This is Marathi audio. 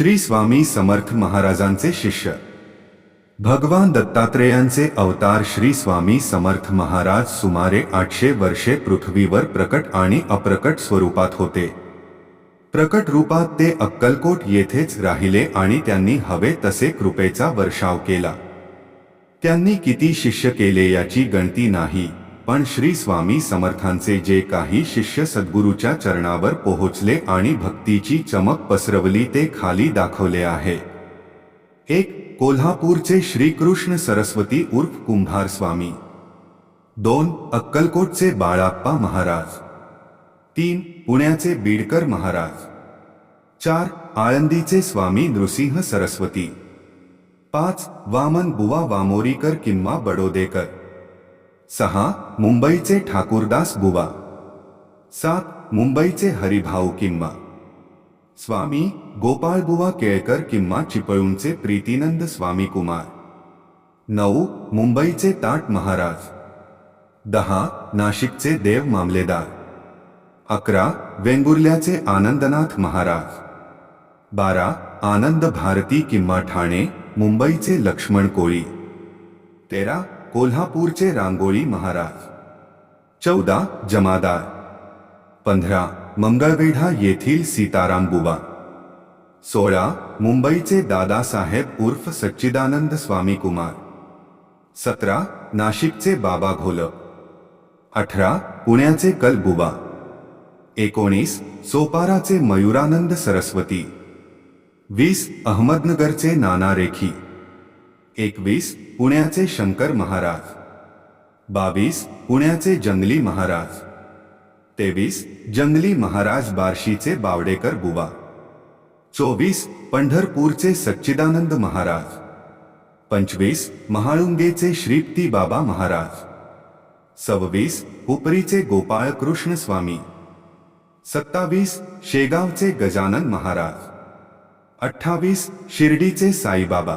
श्री स्वामी समर्थ महाराजांचे शिष्य. भगवान दत्तात्रेयांचे अवतार श्री स्वामी समर्थ महाराज सुमारे आठशे वर्षे पृथ्वीवर प्रकट आणि अप्रकट स्वरूपात होते. प्रकट रूपात ते अक्कलकोट येथेच राहिले आणि त्यांनी हवे तसे कृपेचा वर्षाव केला. त्यांनी किती शिष्य केले याची गणती नाही. पण श्री स्वामी समर्थांचे जे काही शिष्य सद्गुरूच्या चरणावर पोहोचले आणि भक्तीची चमक पसरवली ते खाली दाखवले आहे. एक कोल्हापूरचे श्रीकृष्ण सरस्वती उर्फ कुंभार स्वामी. दोन अक्कलकोटचे बाळाप्पा महाराज. तीन पुण्याचे बीडकर महाराज. चार आळंदीचे स्वामी नृसिंह सरस्वती. पाच वामन बुवा वामोरीकर किंवा बडोदेकर. सहा मुंबईचे ठाकूरदास बुवा. सात मुंबईचे हरिभाऊ किंवा स्वामी गोपाळबुवा केळकर किंवा चिपळूणचे प्रीतीनंद स्वामी कुमार नऊ मुंबईचे ताट महाराज. दहा नाशिकचे देव मामलेदार. अकरा वेंगुर्ल्याचे आनंदनाथ महाराज. बारा आनंद भारती किंवा ठाणे मुंबईचे लक्ष्मण कोळी. तेरा कोल्हापूरचे रांगोळी महाराज. चौदा जमादार. पंधरा मंगळवेढा येथील सीताराम बुबा सोळा मुंबईचे दादासाहेब उर्फ सच्चिदानंद स्वामी कुमार सतरा नाशिकचे बाबा घोलप. अठरा पुण्याचे कलबुबा एकोणीस सोपाराचे मयुरानंद सरस्वती. वीस अहमदनगरचे नाना रेखी. एकवीस पुण्याचे शंकर महाराज. बावीस पुण्याचे जंगली महाराज. तेवीस जंगली महाराज बार्शीचे बावडेकर बुवा. चोवीस पंढरपूरचे सच्चिदानंद महाराज. पंचवीस महाळुंगेचे श्रीप्ती बाबा महाराज. सव्वीस उपरीचे गोपाळकृष्ण स्वामी. सत्तावीस शेगावचे गजानन महाराज. अठ्ठावीस शिर्डीचे साईबाबा.